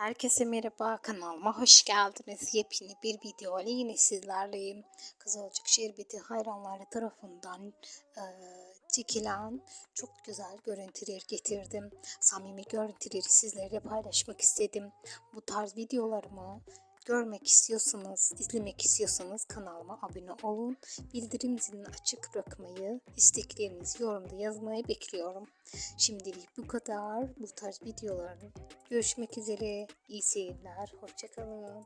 Herkese merhaba kanalıma hoş geldiniz. Yepyeni bir video ile yine sizlerleyim. Kızılcık Şerbeti hayranları tarafından e, çekilen çok güzel görüntüler getirdim. Samimi görüntüleri sizlerle paylaşmak istedim. Bu tarz videolarımı görmek istiyorsanız, izlemek istiyorsanız kanalıma abone olun. Bildirim zilini açık bırakmayı, isteklerinizi yorumda yazmayı bekliyorum. Şimdilik bu kadar. Bu tarz videoların görüşmek üzere. İyi seyirler. Hoşçakalın.